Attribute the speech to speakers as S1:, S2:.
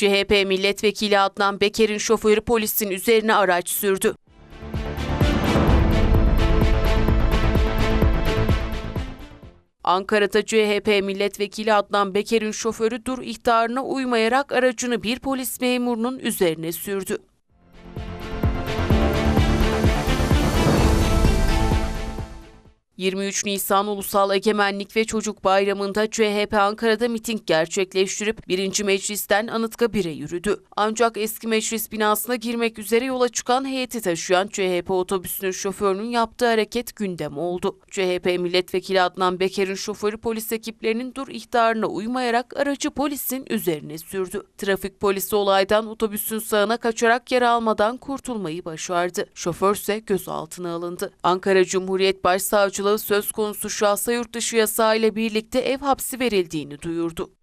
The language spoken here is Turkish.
S1: CHP milletvekili Adnan Beker'in şoförü polisin üzerine araç sürdü. Ankara'da CHP milletvekili Adnan Beker'in şoförü dur ihtarına uymayarak aracını bir polis memurunun üzerine sürdü. ...23 Nisan Ulusal Egemenlik ve Çocuk Bayramı'nda CHP Ankara'da miting gerçekleştirip 1. Meclis'ten Anıtkabir'e yürüdü. Ancak eski meclis binasına girmek üzere yola çıkan heyeti taşıyan CHP otobüsünün şoförünün yaptığı hareket gündem oldu. CHP milletvekili Adnan Beker'in şoförü polis ekiplerinin dur ihtarına uymayarak aracı polisin üzerine sürdü. Trafik polisi olaydan otobüsün sağına kaçarak yer almadan kurtulmayı başardı. Şoför ise gözaltına alındı. Ankara Cumhuriyet Başsavcılığı söz konusu şahsa yurt dışı yasağı ile birlikte ev hapsi verildiğini duyurdu.